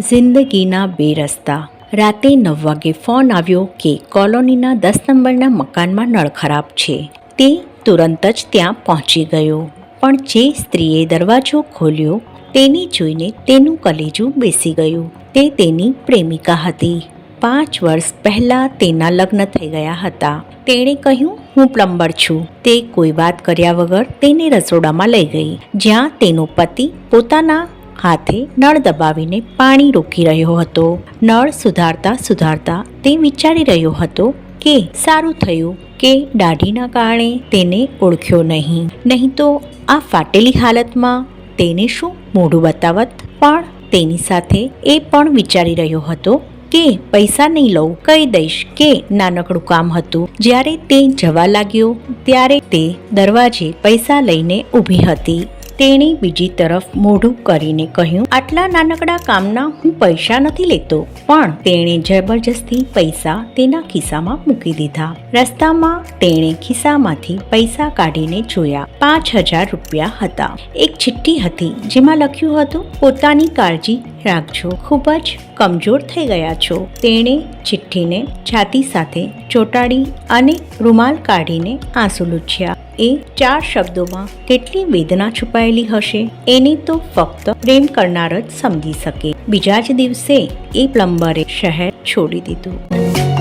જિંદગીના બે રસ્તા. રાતે નવ વાગે ફોન આવ્યો કે કોલોનીના દસ નંબરના મકાનમાં નળ ખરાબ છે. તે તુરંત જ ત્યાં પહોંચી ગયો. પણ જે સ્ત્રીએ દરવાજો ખોલ્યો, તેને જોઈને તેનું કલેજું બેસી ગયું. તે તેની પ્રેમિકા હતી. પાંચ વર્ષ પહેલાં તેના લગ્ન થઈ ગયા હતા. તેણે કહ્યું, હું પ્લમ્બર છું. તે કોઈ વાત કર્યા વગર તેને રસોડામાં લઈ ગઈ, જ્યાં તેનો પતિ પોતાના હાથે નળ દબાવીને પાણી રોકી રહ્યો હતો. નળ સુધારતા સુધારતા તે વિચારી રહ્યો હતો કે સારું થયું કે દાઢીના કારણે તેને ઓળખ્યો નહીં. નહીં તો આ ફાટેલી હાલતમાં તેને શું મોઢું બતાવત? પણ તેની સાથે એ પણ વિચારી રહ્યો હતો કે પૈસા નહીં લઉં, કહી દઈશ કે નાનકડું કામ હતું. જ્યારે તે જવા લાગ્યો, ત્યારે તે દરવાજે પૈસા લઈને ઊભી હતી. તેણે બીજી તરફ મોઢું કરીને કહ્યું, આટલા નાનકડા કામના હું પૈસા નથી લેતો. પણ તેણે જબરજસ્તી પૈસા તેના ખિસ્સામાં મૂકી દીધા. રસ્તામાં તેણે ખિસ્સામાંથી પૈસા કાઢીને જોયા. પાંચ હજાર રૂપિયા હતા. એક ચિઠ્ઠી હતી જેમાં લખ્યું હતું, પોતાની કાળજી રાખજો. ખૂબ જ કમજોર થઈ ગયા છો. તેણે ચિઠ્ઠીને છાતી સાથે ચોંટાડી અને રૂમાલ કાઢીને આંસુ લૂછ્યા. એ ચાર શબ્દોમાં કેટલી વેદના છુપાયેલી હશે? એને તો ફક્ત પ્રેમ કરનાર જ સમજી શકે. બીજા જ દિવસે એ પ્લમ્બરે શહેર છોડી દીધું.